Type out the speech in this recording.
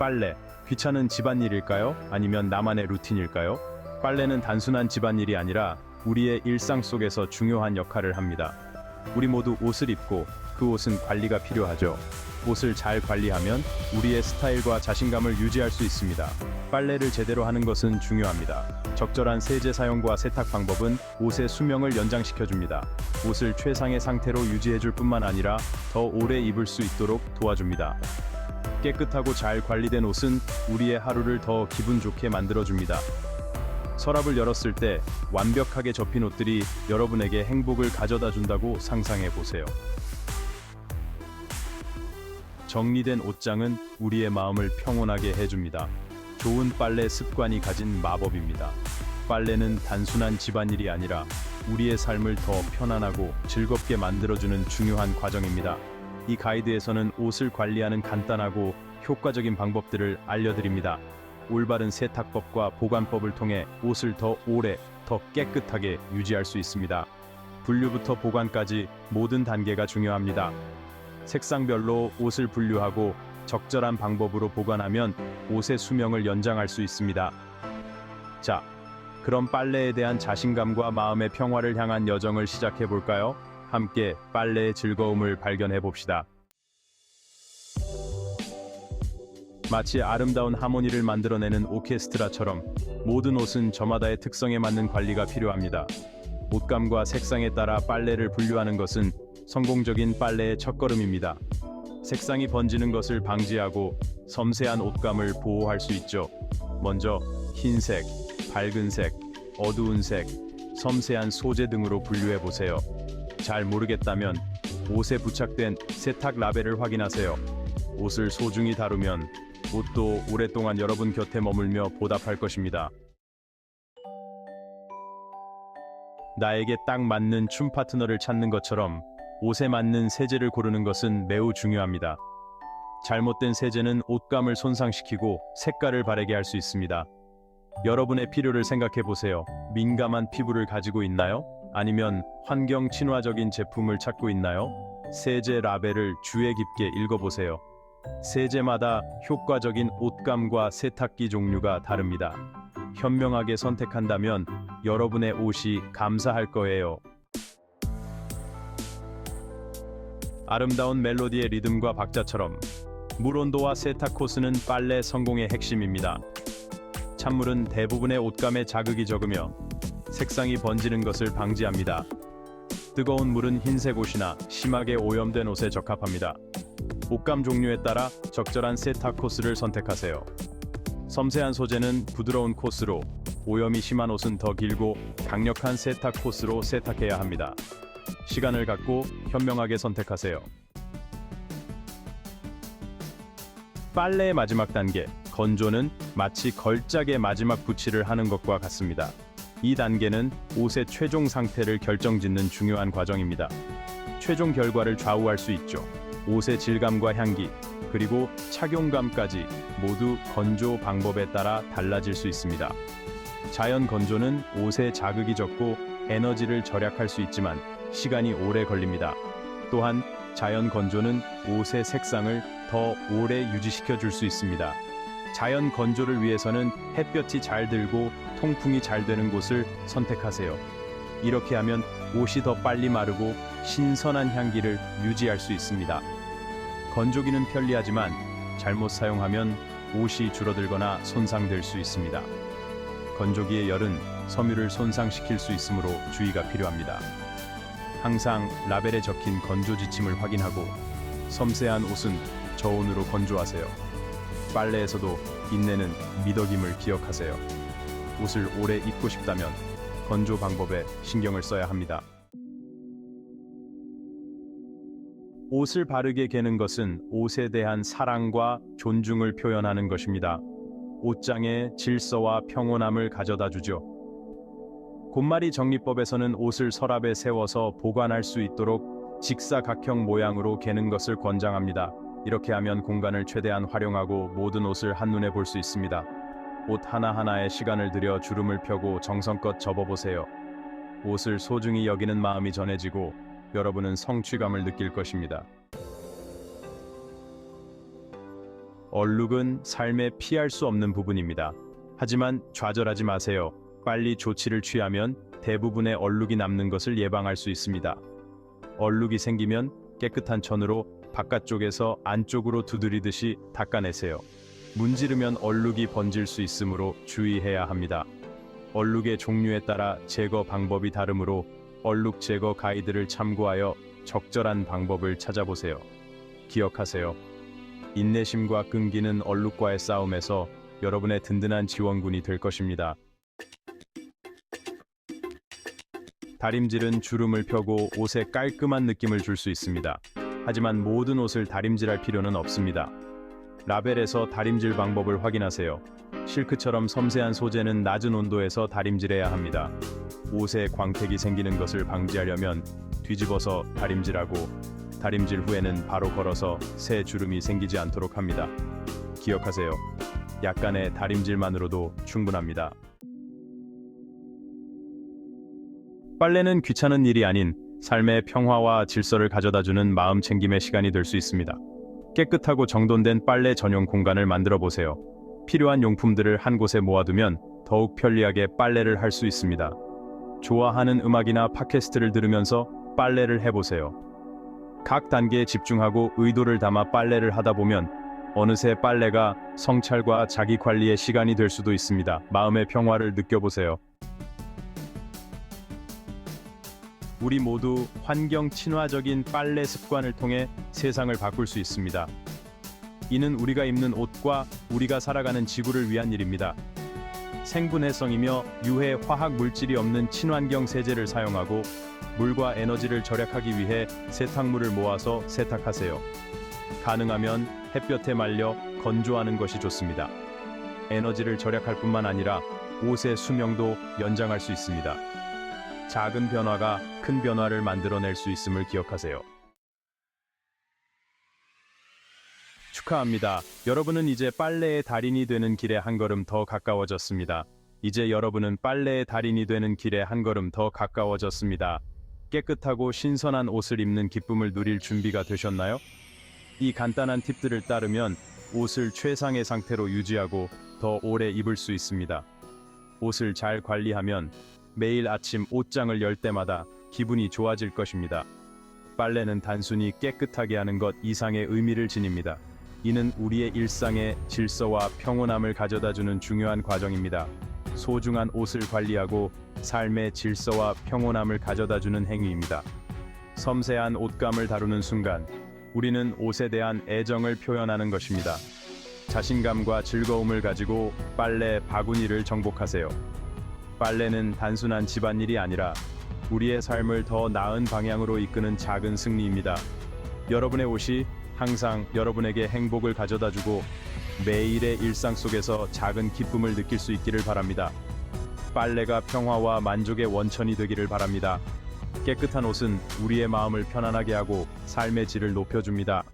빨래, 귀찮은 집안일일까요? 아니면 나만의 루틴일까요? 빨래는 단순한 집안일이 아니라 우리의 일상 속에서 중요한 역할을 합니다. 우리 모두 옷을 입고 그 옷은 관리가 필요하죠. 옷을 잘 관리하면 우리의 스타일과 자신감을 유지할 수 있습니다. 빨래를 제대로 하는 것은 중요합니다. 적절한 세제 사용과 세탁 방법은 옷의 수명을 연장시켜 줍니다. 옷을 최상의 상태로 유지해 줄 뿐만 아니라 더 오래 입을 수 있도록 도와줍니다. 깨끗하고 잘 관리된 옷은 우리의 하루를 더 기분 좋게 만들어 줍니다. 서랍을 열었을 때 완벽하게 접힌 옷들이 여러분에게 행복을 가져다 준다고 상상해 보세요. 정리된 옷장은 우리의 마음을 평온하게 해줍니다. 좋은 빨래 습관이 가진 마법입니다. 빨래는 단순한 집안일이 아니라 우리의 삶을 더 편안하고 즐겁게 만들어주는 중요한 과정입니다. 이 가이드에서는 옷을 관리하는 간단하고 효과적인 방법들을 알려드립니다. 올바른 세탁법과 보관법을 통해 옷을 더 오래, 더 깨끗하게 유지할 수 있습니다. 분류부터 보관까지 모든 단계가 중요합니다. 색상별로 옷을 분류하고 적절한 방법으로 보관하면 옷의 수명을 연장할 수 있습니다. 자, 그럼 빨래에 대한 자신감과 마음의 평화를 향한 여정을 시작해 볼까요? 함께 빨래의 즐거움을 발견해 봅시다. 마치 아름다운 하모니를 만들어내는 오케스트라처럼 모든 옷은 저마다의 특성에 맞는 관리가 필요합니다. 옷감과 색상에 따라 빨래를 분류하는 것은 성공적인 빨래의 첫걸음입니다. 색상이 번지는 것을 방지하고 섬세한 옷감을 보호할 수 있죠. 먼저 흰색, 밝은 색, 어두운 색, 섬세한 소재 등으로 분류해 보세요. 잘 모르겠다면 옷에 부착된 세탁 라벨을 확인하세요. 옷을 소중히 다루면 옷도 오랫동안 여러분 곁에 머물며 보답할 것입니다. 나에게 딱 맞는 춤 파트너를 찾는 것처럼 옷에 맞는 세제를 고르는 것은 매우 중요합니다. 잘못된 세제는 옷감을 손상시키고 색깔을 바래게 할 수 있습니다. 여러분의 필요를 생각해 보세요. 민감한 피부를 가지고 있나요? 아니면 환경 친화적인 제품을 찾고 있나요? 세제 라벨을 주의 깊게 읽어보세요. 세제마다 효과적인 옷감과 세탁기 종류가 다릅니다. 현명하게 선택한다면 여러분의 옷이 감사할 거예요. 아름다운 멜로디의 리듬과 박자처럼 물 온도와 세탁 코스는 빨래 성공의 핵심입니다. 찬물은 대부분의 옷감에 자극이 적으며 색상이 번지는 것을 방지합니다. 뜨거운 물은 흰색 옷이나 심하게 오염된 옷에 적합합니다. 옷감 종류에 따라 적절한 세탁 코스를 선택하세요. 섬세한 소재는 부드러운 코스로, 오염이 심한 옷은 더 길고 강력한 세탁 코스로 세탁해야 합니다. 시간을 갖고 현명하게 선택하세요. 빨래의 마지막 단계, 건조는 마치 걸작의 마지막 붙이를 하는 것과 같습니다. 이 단계는 옷의 최종 상태를 결정짓는 중요한 과정입니다. 최종 결과를 좌우할 수 있죠. 옷의 질감과 향기, 그리고 착용감까지 모두 건조 방법에 따라 달라질 수 있습니다. 자연 건조는 옷에 자극이 적고 에너지를 절약할 수 있지만 시간이 오래 걸립니다. 또한 자연 건조는 옷의 색상을 더 오래 유지시켜 줄 수 있습니다. 자연 건조를 위해서는 햇볕이 잘 들고 통풍이 잘 되는 곳을 선택하세요. 이렇게 하면 옷이 더 빨리 마르고 신선한 향기를 유지할 수 있습니다. 건조기는 편리하지만 잘못 사용하면 옷이 줄어들거나 손상될 수 있습니다. 건조기의 열은 섬유를 손상시킬 수 있으므로 주의가 필요합니다. 항상 라벨에 적힌 건조 지침을 확인하고 섬세한 옷은 저온으로 건조하세요. 빨래에서도 인내는 미덕임을 기억하세요. 옷을 오래 입고 싶다면 건조 방법에 신경을 써야 합니다. 옷을 바르게 개는 것은 옷에 대한 사랑과 존중을 표현하는 것입니다. 옷장에 질서와 평온함을 가져다 주죠. 곤마리 정리법에서는 옷을 서랍에 세워서 보관할 수 있도록 직사각형 모양으로 개는 것을 권장합니다. 이렇게 하면 공간을 최대한 활용하고 모든 옷을 한눈에 볼 수 있습니다. 옷 하나하나에 시간을 들여 주름을 펴고 정성껏 접어보세요. 옷을 소중히 여기는 마음이 전해지고 여러분은 성취감을 느낄 것입니다. 얼룩은 삶에 피할 수 없는 부분입니다. 하지만 좌절하지 마세요. 빨리 조치를 취하면 대부분의 얼룩이 남는 것을 예방할 수 있습니다. 얼룩이 생기면 깨끗한 천으로 바깥쪽에서 안쪽으로 두드리듯이 닦아내세요. 문지르면 얼룩이 번질 수 있으므로 주의해야 합니다. 얼룩의 종류에 따라 제거 방법이 다르므로 얼룩 제거 가이드를 참고하여 적절한 방법을 찾아보세요. 기억하세요. 인내심과 끈기는 얼룩과의 싸움에서 여러분의 든든한 지원군이 될 것입니다. 다림질은 주름을 펴고 옷에 깔끔한 느낌을 줄 수 있습니다. 하지만 모든 옷을 다림질할 필요는 없습니다. 라벨에서 다림질 방법을 확인하세요. 실크처럼 섬세한 소재는 낮은 온도에서 다림질해야 합니다. 옷에 광택이 생기는 것을 방지하려면 뒤집어서 다림질하고 다림질 후에는 바로 걸어서 새 주름이 생기지 않도록 합니다. 기억하세요. 약간의 다림질만으로도 충분합니다. 빨래는 귀찮은 일이 아닌 삶의 평화와 질서를 가져다주는 마음 챙김의 시간이 될 수 있습니다. 깨끗하고 정돈된 빨래 전용 공간을 만들어 보세요. 필요한 용품들을 한 곳에 모아두면 더욱 편리하게 빨래를 할 수 있습니다. 좋아하는 음악이나 팟캐스트를 들으면서 빨래를 해보세요. 각 단계에 집중하고 의도를 담아 빨래를 하다 보면 어느새 빨래가 성찰과 자기 관리의 시간이 될 수도 있습니다. 마음의 평화를 느껴보세요. 우리 모두 환경 친화적인 빨래 습관을 통해 세상을 바꿀 수 있습니다. 이는 우리가 입는 옷과 우리가 살아가는 지구를 위한 일입니다. 생분해성이며 유해 화학 물질이 없는 친환경 세제를 사용하고 물과 에너지를 절약하기 위해 세탁물을 모아서 세탁하세요. 가능하면 햇볕에 말려 건조하는 것이 좋습니다. 에너지를 절약할 뿐만 아니라 옷의 수명도 연장할 수 있습니다. 작은 변화가 큰 변화를 만들어낼 수 있음을 기억하세요. 축하합니다. 여러분은 이제 빨래의 달인이 되는 길에 한 걸음 더 가까워졌습니다. 이제 여러분은 빨래의 달인이 되는 길에 한 걸음 더 가까워졌습니다. 깨끗하고 신선한 옷을 입는 기쁨을 누릴 준비가 되셨나요? 이 간단한 팁들을 따르면 옷을 최상의 상태로 유지하고 더 오래 입을 수 있습니다. 옷을 잘 관리하면 매일 아침 옷장을 열 때마다 기분이 좋아질 것입니다. 빨래는 단순히 깨끗하게 하는 것 이상의 의미를 지닙니다. 이는 우리의 일상에 질서와 평온함을 가져다 주는 중요한 과정입니다. 소중한 옷을 관리하고 삶의 질서와 평온함을 가져다 주는 행위입니다. 섬세한 옷감을 다루는 순간 우리는 옷에 대한 애정을 표현하는 것입니다. 자신감과 즐거움을 가지고 빨래 바구니를 정복하세요. 빨래는 단순한 집안일이 아니라 우리의 삶을 더 나은 방향으로 이끄는 작은 승리입니다. 여러분의 옷이 항상 여러분에게 행복을 가져다 주고 매일의 일상 속에서 작은 기쁨을 느낄 수 있기를 바랍니다. 빨래가 평화와 만족의 원천이 되기를 바랍니다. 깨끗한 옷은 우리의 마음을 편안하게 하고 삶의 질을 높여줍니다.